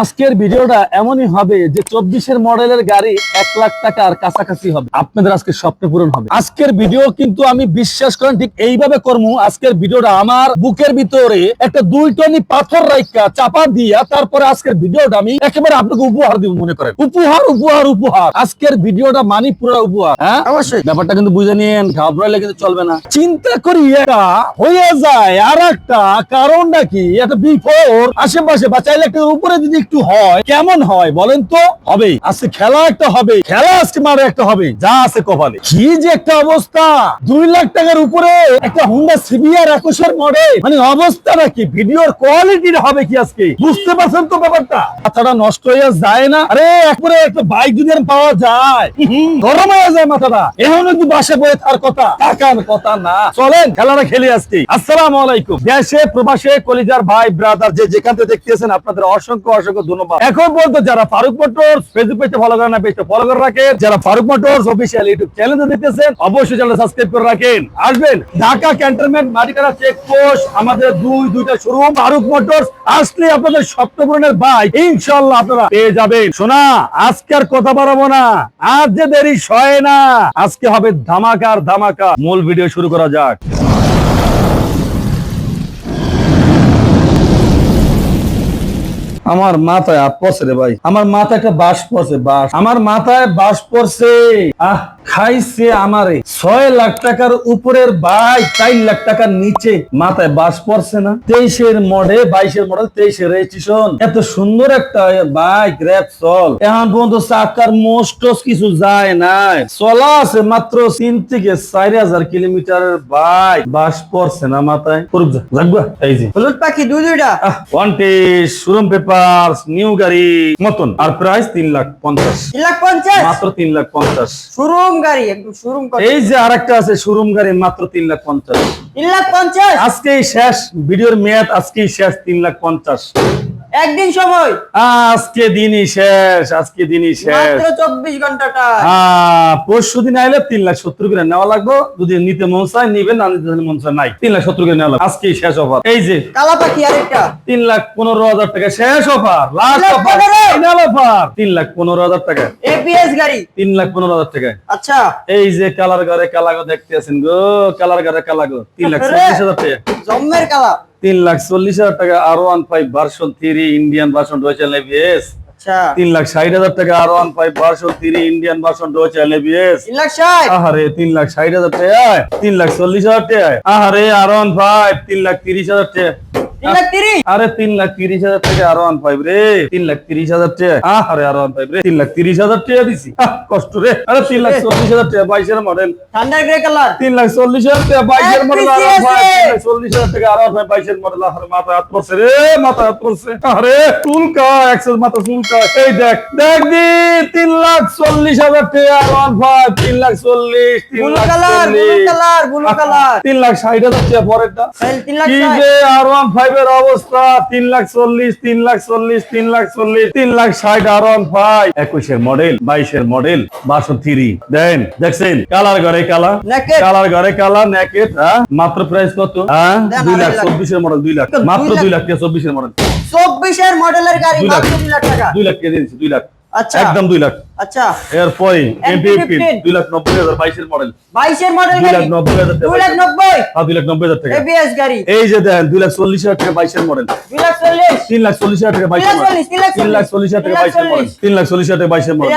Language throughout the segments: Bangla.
আজকের ভিডিওটা এমনই হবে যে চব্বিশের মডেলের গাড়ি এক লাখ টাকার কাছাকাছি হবে। আপনাদের আজকে স্বপ্ন পূরণ হবে। আজকের ভিডিও কিন্তু আমি বিশ্বাস করেন ঠিক এইভাবে করব আজকের ভিডিওটা আমার বুকের ভিতরে একটা দুই টনি পাথর রাইকা চাপা দিয়া তারপরে আজকের ভিডিওটা আমি একেবারে আপনাকে উপহার দিব মনে করেন। উপহার উপহার উপহার। আজকের ভিডিওটা মানি পুরো উপহার হ্যাঁ? অবশ্যই। ব্যাপারটা কিন্তু বুঝে নিয়েন ঘাবড়াইলে কিন্তু চলবে না। চিন্তা করি এটা হয়ে যায় আর একটা কারণটা কি? একটা বিফোর আশেপাশে বা চাইলে একটা উপরে যদি একটু হয়, কেমন হয় বলেন তো? হবে। আজকে খেলা একটা হবে, খেলা আজকে মারে একটা হবে, যা আছে কপালে। কি যে একটা অবস্থা! দুই লাখ টাকার উপরে একটা হুন্ডা সিবিআর একুশের মডেল মানে অবস্থাটা কি? ভিডিওর কোয়ালিটি হবে কি আজকে? বুঝতে পারছেন তো ব্যাপারটা? মাথাটা নষ্ট হয়ে যায় না? আরে, একবারে একটা বাইক যদি পাওয়া যায় গরম হয়ে যায় মাথাটা। এখন যদি বাসে বয়ে তার কথা। টাকার কথা না। চলেন, খেলাটা খেলি আজকে। আসসালাম আলাইকুম। দেশে, প্রবাসে, কলিজার ভাই ব্রাদার যে যেখান থেকে দেখতেছেন, আপনাদের অসংখ্য অসংখ্য ধন্যবাদ। এখন বলতো যারা ফারুক মোটরস ফেসবুক পেজে ফলো করেন না পেজটা ফলো করে রাখেন। যারা ফারুক মোটরস অফিসিয়াল ইউটিউব চ্যানেলে দেখতেছেন, অবশ্যই চ্যানেল সাবস্ক্রাইব করে রাখেন। আসবেন ঢাকা ক্যান্টনমেন্ট মাটিকারা চেক আমাদের দুই, দুইটা শোরুম ফারুক মোটরস। আসলে আপনাদের স্বপ্ন বাইক ইনশাল্লাহ আপনারা পেয়ে যাবেন। শোনা আজকে আর কথা না। দেরি সয় না। আজকে হবে ধামাকার ধামাকা। মূল ভিডিও শুরু করা যাক। আমার মাথায় পড়ছে রে ভাই। আমার মাথায় একটা বাস পড়ছে বাস আমার মাথায় বাস পড়ছে। আহ খাইছে আমারে। ছয় লাখ টাকার উপরের বাইক চার লাখ টাকার নিচে মাথায় বাস পড়ছে না। তেইশের মডেল বাইশের মডেল তেইশের রেজিস্ট্রেশন এত সুন্দর একটা বাইক র্যাপ চল। এখন পর্যন্ত চাকার মোস্ট কিছু যায় নাই। চলা আছে মাত্র তিন থেকে চার হাজার কিলোমিটারের বাইক বাস পড়ছে না মাথায়। এই যে। পাখি দুই দুইটা। ওয়ান্টেজ শোরুম পেপার নিউ গাড়ি মতন আর প্রাইস তিন লাখ পঞ্চাশ। তিন লাখ পঞ্চাশ? মাত্র তিন লাখ পঞ্চাশ। শোরুম গাড়ি একদম শোরুম এই যে আরেকটা আছে শোরুম গাড়ি মাত্র তিন লাখ পঞ্চাশ। তিন লাখ পঞ্চাশ? আজকেই শেষ ভিডিওর মেয়াদ আজকেই শেষ তিন লাখ পঞ্চাশ। একদিন সময়। আজকে দিনই শেষ আজকে দিনই শেষ। মাত্র চব্বিশ ঘন্টাটা। পরশু দিন আইলে তিন লাখ সত্তর করে নেওয়া লাগবে। যদি নিতে মন চায় নিবেন না নিতে মন চায় নাই। তিন লাখ সত্তর করে নেওয়া লাগবে। আজকেই শেষ অফার। এই যে কালা পাখি আরেকটা। তিন লাখ পনেরো হাজার টাকা শেষ offer. Last offer. Final offer. তিন লাখ পনেরো হাজার টাকা। এপিএস গাড়ি। তিন লাখ পনেরো হাজার টাকা। আচ্ছা। এই যে কালার ঘরে কালাগো দেখতে আছেন গো কালার ঘরে কালাগো। তিন লাখ। চল্লিশ হাজার টাকা। জম্মের কালা। তিন লাখ চল্লিশ হাজার টাকা R one five version three Indian version রয়েছে এবিএস আচ্ছা। তিন লাখ ষাট হাজার টাকা R one five version three Indian version রয়েছে এবিএস তিন লাখ ষাট? আহারে তিন লাখ ষাট হাজার টাকা তিন লাখ চল্লিশ হাজার টাকা আহারে আর ওয়ান ফাইভ তিন লাখ তিরিশ হাজার টাকা আরে তিন লাখ তিরিশ হাজার টাকা আর ওয়ান ফাইভ রে তিন লাখ তিরিশ হাজার টাকা আরে আর ওয়ান ফাইভ রে তিন লাখ তিরিশ হাজার টাকা দিছি কষ্ট রে আরে তিন লাখ চল্লিশ হাজার টাকা বাইশের মডেল থান্ডার গ্রে কালার তিন লাখ চল্লিশ হাজার টাকা বাইশের মডেল আর FPCS ভাই, রে। তিন লাখ চল্লিশ হাজার টাকা আর ভাই বাইশের মডেল আর মাথা হাত পড়ছে রে মাথা হাত পড়ছে আরে চুলকা একশো মাথা চুলকা এই দেখ দেখ দি তিন লাখ চল্লিশ হাজার টাকা আর ওয়ান ফাইভ তিন লাখ চল্লিশ তিন লাখ চল্লিশ তিন লাখ ষাট হাজার টাকা পরেরটা তিন লাখ কি ষাট যে আর ওয়ান ফাইভ এর অবস্থা তিন লাখ চল্লিশ তিন লাখ চল্লিশ তিন লাখ চল্লিশ তিন লাখ ষাট আর ওয়ান ফাইভ একুশের মডেল বাইশের মডেল বাসো থ্রি দেন দেখছেন? কালার ঘরে কালা কালার ঘরে কালা নেকেট মাত্র প্রাইস কত? হ্যাঁ? দুই লাখ চব্বিশের মডেল দুই লাখ। মাত্র দুই লাখ চব্বিশের মডেল চব্বিশের মডেলের গাড়ি দুই লাখ। দুই লাখ দুই লাখ। আচ্ছা। একদম দুই লাখ। আচ্ছা এরপরে এমপি MP15 দুই লাখ নব্বই হাজার মডেল বাইশের মডেল দুই লাখ গাড়ি নব্বই হাজার টাকা দুই লাখ নব্বই হ্যাঁ, দুই লাখ নব্বই হাজার টাকা এবিএস গাড়ি এই যে দেন দুই লাখ চল্লিশ হাজার মডেল দুই লাখ চল্লিশ তিন লাখ চল্লিশ হাজার টাকা বাইশের তিন মডেল চল্লিশ, তিন লাখ তিন লাখ চল্লিশ হাজার টাকা তিন লাখ মডেল চল্লিশ। তিন লাখ চল্লিশ হাজার টাকা বাইশের মডেল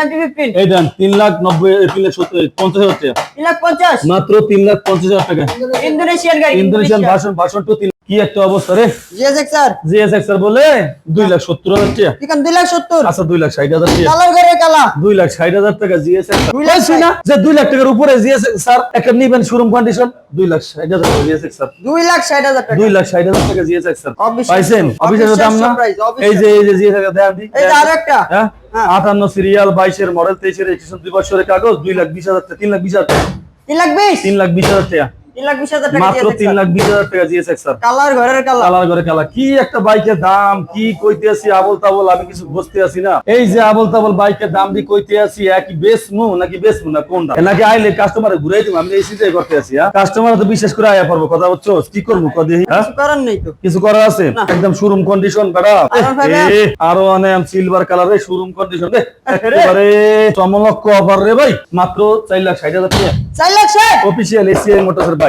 এই দেন তিন লাখ নব্বই তিন লাখ সত্তর পঞ্চাশ হাজার টাকা তিন লাখ পঞ্চাশ মাত্র তিন লাখ পঞ্চাশ হাজার টাকা ইন্দোনেশিয়ান গাড়ি ইন্দোনেশিয়ান ভাষণ ভাষণ টু কি একটা অবস্থা রে জিএসএক্স স্যার জিএসএক্স স্যার বলে দুই লাখ সত্তর হাজার টাকা ঠিক আছে দুই লাখ সত্তর আচ্ছা দুই লাখ ষাট হাজার টাকা কালার ঘরে কালা দুই লাখ ষাট হাজার টাকা জিএসএক্স দুই লাখ না? যে দুই লাখ টাকার উপরে স্যার একটা নিবেন শোরুম কন্ডিশন দুই লাখ ষাট হাজার টাকা জিএসএক্স স্যার। দুই লাখ ষাট হাজার টাকা। দুই লাখ ষাট হাজার টাকা স্যার। পাইছেন? অফিসের দাম না। এই যে এই যে দেন দি। এই যে আরও একটা। হ্যাঁ? হ্যাঁ। আটান্ন সিরিয়াল বাইশের মডেল তেইশের দুই বছরের কাগজ দুই লাখ বিশ হাজার টাকা তিন লাখ বিশ হাজার টাকা। তিন লাখ বিশ? তিন লাখ বিশ হাজার টাকা। কি করে আয়া কথা বলছো কি করব কিছু করার আছে? একদম শোরুম কন্ডিশন আরও অনেক সিলভার কালার শোরুম কন্ডিশন রে ভাই মাত্র চার লাখ ষাট হাজার টাকা। চার lakh official ACI motorcycle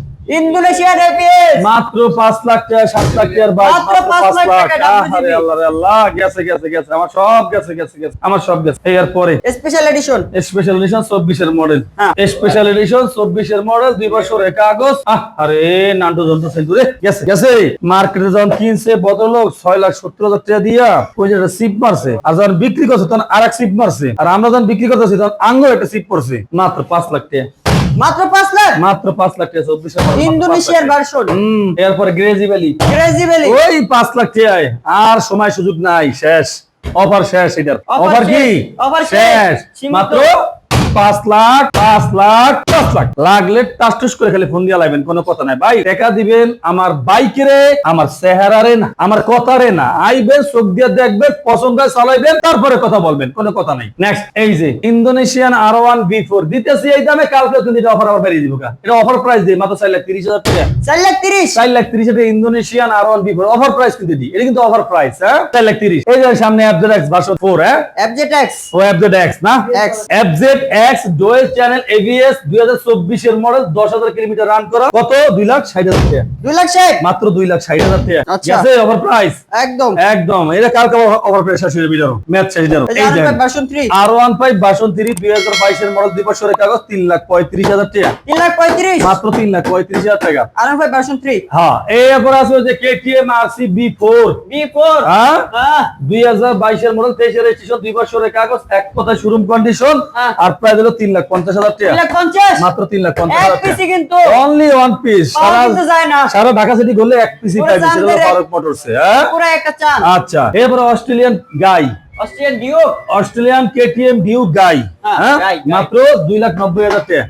Indonesian APS মাত্র পাঁচ লাখ টাকা সাত লাখ টাকার বাইক মাত্র মাত্র পাঁচ পাঁচ লাখ লাখ। টাকা আরে আল্লাহ রে আল্লাহ গেছে গেছে গেছে আমার সব গেছে গেছে গেছে আমার সব গেছে। এই এরপরে স্পেশাল এডিশন স্পেশাল এডিশন চব্বিশের মডেল হ্যাঁ। স্পেশাল এডিশন চব্বিশের মডেল দুই বছরের কাগজ আরে নান্টু যন্ত্র সেন্টুরে গেছে গেছে। মার্কেটে যখন কিনছে বদলোক ছয় লাখ সত্তর হাজার টাকা দিয়া ওই যে সিপ মারছে। আর যখন বিক্রি করছে তখন আর এক সিপ মারছে। আর আমরা যখন বিক্রি করতেছি তখন আঙ্গ একটা সিপ পড়ছে মাত্র পাঁচ লাখ টাকা। মাত্র পাঁচ লাখ? মাত্র পাঁচ লাখ টাকা। 24 ইন্দোনেশিয়ার ভার্সন এরপর গ্রেজি ভ্যালি গ্রেজি ভ্যালি ওই পাঁচ লাখ টাকায় আর সময় সুযোগ নাই শেষ। অফার শেষ এটার। অফার কি? অফার শেষ। মাত্র পাঁচ লাখ পাঁচ লাখ পাঁচ লাখ। লাগলে টাস করে খালি ফোন দিয়া লাগবেন কোনো কথা নাই। ভাই টাকা দিবেন আমার বাইকেরে আমার চেহারারে না আমার কথারে না। আইবেন চোখ দিয়ে দেখবেন পছন্দ চালাইবেন তারপরে কথা বলবেন কোনো কথা নাই। নেক্সট এই যে Indonesian R one V four দিতেছি এই দামে কালকে কিন্তু এটা অফার আবার বেরিয়ে দিব এটা অফার প্রাইস দিই মাত্র চার লাখ তিরিশ হাজার টাকা। চার লাখ তিরিশ? চার লাখ তিরিশ এটা Indonesian R one V four offer price কিন্তু দিই এটা কিন্তু অফার প্রাইস হ্যাঁ? চার লাখ তিরিশ। এই যে সামনে অ্যাপজেড এক্স ভার্সন ফোর হ্যাঁ? এফজেড এক্স ও অ্যাপজেড এক্স না। FZ X dual channel ABS দুই হাজার চব্বিশের মডেল দশ হাজার কিলোমিটার রান করা। কত? দুই লাখ ষাট হাজার টাকা। দুই লাখ ষাট? মাত্র দুই লাখ ষাট হাজার টাকা। আচ্ছা। গেছে অফার প্রাইস একদম। একদম। এটা কালকে অফার প্রাইস হয়ে যাবে। ম্যাচ শেষ এই যে R one five version three দুই হাজার বাইশের মডেল দুই বছরের কাগজ তিন লাখ পঁয়ত্রিশ হাজার টাকা। তিন লাখ পঁয়ত্রিশ। মাত্র তিন লাখ পঁয়ত্রিশ হাজার টাকা। R one five version three হ্যাঁ এরপর আছে যে KTM RC V four V four হ্যাঁ? দুই হাজার বাইশের মডেল তেইশের রেজিস্ট্রেশন দুই বছরের কাগজ এক কথায় শোরুম কন্ডিশন। আর প্রায় তিন লাখ পঞ্চাশ হাজার টাকা। মাত্র তিন লাখ পঞ্চাশ হাজার টাকা। কিন্তু। অনলি ওয়ান পিস সারা ঢাকা সিটি করলে এক সেটা ফারুক মোটরস হ্যাঁ? আচ্ছা এরপরে Australian guy Australian KTM view guy. মাত্র দুই লাখ নব্বই হাজার টাকা।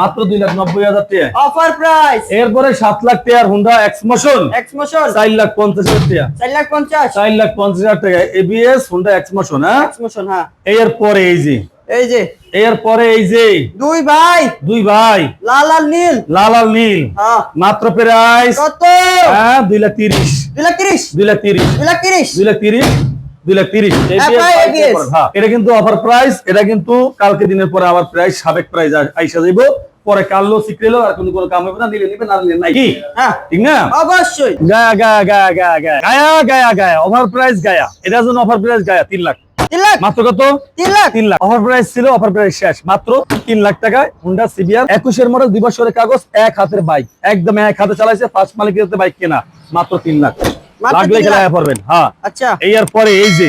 মাত্র দুই লাখ নব্বই হাজার টাকা। অফার প্রাইস এরপরে সাত লাখ টাকার হুন্ডা এক্সমোশন এক্সমোশন চার লাখ পঞ্চাশ হাজার টাকা। চার লাখ পঞ্চাশ। চার লাখ পঞ্চাশ হাজার টাকা। এবিএস হুন্ডা এক্সমোশন হ্যাঁ? এক্সমোশন হ্যাঁ। এর পরে এই যে এই যে এর পরে এই যে দুই ভাই দুই ভাই লাল আর নীল লাল আর নীল হ্যাঁ মাত্র প্রাইস কত হ্যাঁ দুই লাখ তিরিশ দুই লাখ তিরিশ দুই লাখ তিরিশ দুই লাখ তিরিশ দুই লাখ তিরিশ দুই লাখ হ্যাঁ, এটা কিন্তু অফার প্রাইস এটা কিন্তু কালকে দিনের পরে আবার প্রাইস সাবেক প্রাইস আইসা যাইব পরে কাললো সিক্রেলো আর কোনো কোনো কাম হবে না নিলে নিবে না নিলে নাই কি হ্যাঁ ঠিক না অবশ্যই গায়া গায়া গায়া গায়া গায়া গায়া গায়া গায়া ওভার প্রাইস গায়া এটার জন্য অফার প্রাইস গায়া তিন লাখ মাত্র কত? তিন লাখ। তিন লাখ। অফার প্রাইস ছিল অফার প্রাইস শেষ। মাত্র তিন লাখ টাকায় হুন্ডা সিবিআর একুশের মডেল দুই বছরের কাগজ এক হাতের বাইক একদম এক হাতে চালাইছে ফার্স্ট মালিকের বাইক কেনা। মাত্র তিন লাখ। লাগলে। খেলায় হ্যাঁ। আচ্ছা। এই আর পরে এই যে।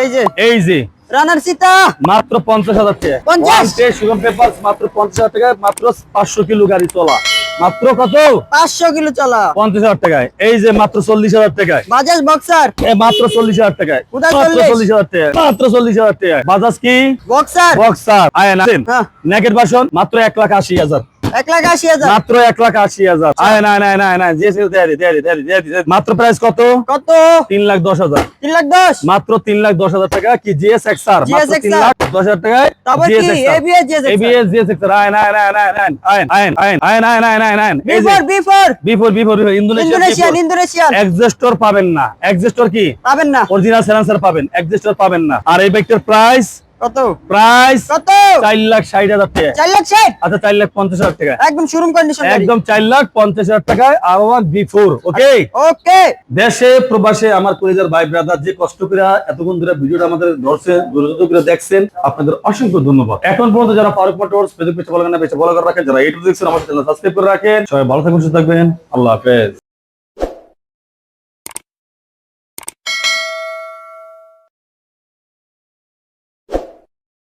এই যে। এই যে। রানার সীতা মাত্র পঞ্চাশ হাজার টাকা? সুগম পেপার মাত্র পঞ্চাশ হাজার টাকায় মাত্র পাঁচশো কিলো গাড়ি চলা। মাত্র কত? পাঁচশো কিলো চলা। পঞ্চাশ হাজার টাকায়। এই যে মাত্র চল্লিশ হাজার টাকায়। বাজাজ বক্সার। মাত্র চল্লিশ হাজার টাকায়। চল্লিশ? হাজার টাকায়। মাত্র চল্লিশ হাজার টাকায়। বাজাজ কি? বক্সার। বক্সার। আয় হ্যাঁ। নেকেট বাসন মাত্র এক লাখ আশি হাজার। এক লাখ মাত্র লাখ মাত্র পাবেন না পাবেন না অরিজিনাল পাবেন পাবেন না আর এই বাইকটার প্রাইস কত প্রাইস কত চার লাখ ষাট হাজার টাকা চার লাখ ষাট আচ্ছা চার লাখ পঞ্চাশ হাজার টাকা একদম শোরুম কন্ডিশন একদম চার লাখ পঞ্চাশ হাজার টাকায় আর ওয়ান ওকে ওকে দেশে প্রবাসে আমার কলেজের ভাই ব্রাদার যে কষ্ট করে এতক্ষণ ধরে ভিডিওটা আমাদের ধরছে করে দেখছেন আপনাদের অসংখ্য ধন্যবাদ এখন পর্যন্ত যারা ফারুক মোটরস ফেসবুক পেজে বলেন না পেজে বলা করে রাখেন যারা ইউটিউব দেখছেন আমার চ্যানেল সাবস্ক্রাইব করে রাখেন সবাই ভালো সুস্থ থাকবেন আল্লাহ হাফেজ